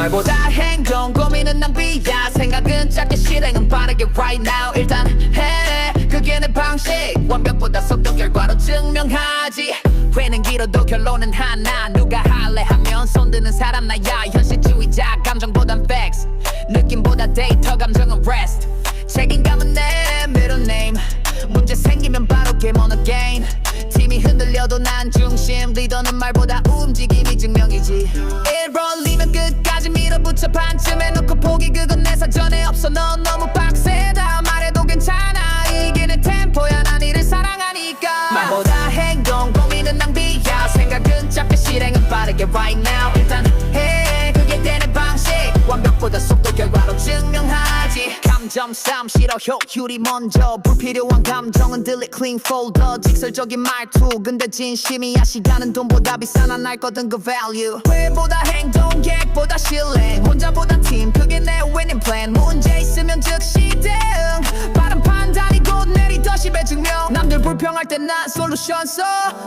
말보다 행동 고민은 낭비야. 생각은 짧게 실행은 빠르게 right now. 일단 해. 그게 내 방식. 완벽보다 속도 결과로 증명하지. 회는 길어도 결론은 하나. 누가 할래 하면 손드는 사람 나야. 현실주의자 감정보단 facts. 느낌보다 데이터 감정은 rest. 책임감은 내 middle name. 문제 생기면 바로 game on again 흔들려도 난 중심 리더는 말보다 움직임이 증명이지. 1rol리면 끝까지 밀어붙여 반쯤에 놓고 포기 그건 내 사전에 없어. 넌 너무 빡세다. 말해도 괜찮아. 내 템포야. 난 이를 사랑하니까. 말보다 행동 고민은 낭비야. 생각은 짧게 실행은 빠르게 right now. 일단 해. 그게 내 방식. 완벽보다 속도 결과로 증명하지 감정 싸움 싫어 효율이 먼저 불필요한 감정은 delete clean folder 직설적인 말투. 근데 진심이야 시간은 돈보다 비싸 난 알거든 그 value. 회보다 행동 계획보다 실행 혼자보다 팀 그게 내 winning plan. 문제 있으면 즉시 대응 내리더십의 증명. 남들 불평할 땐 난 솔루션 써.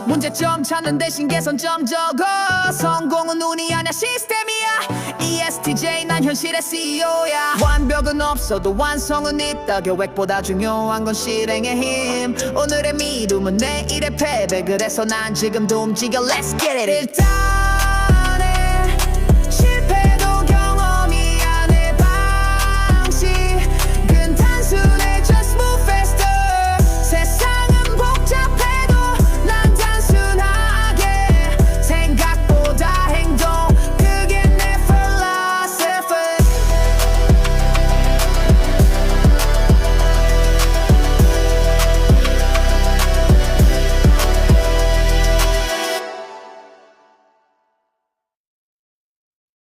문제점 찾는 대신 개선점 적어. 성공은 운이 아냐 시스템이야. ESTJ 난 현실의 CEO야. 완벽은 없어도 완성은 있다. 계획보다 중요한 건 실행의 힘. 오늘의 미움은 내일의 패배. 그래서 난 지금도 움직여. Let's get it 일단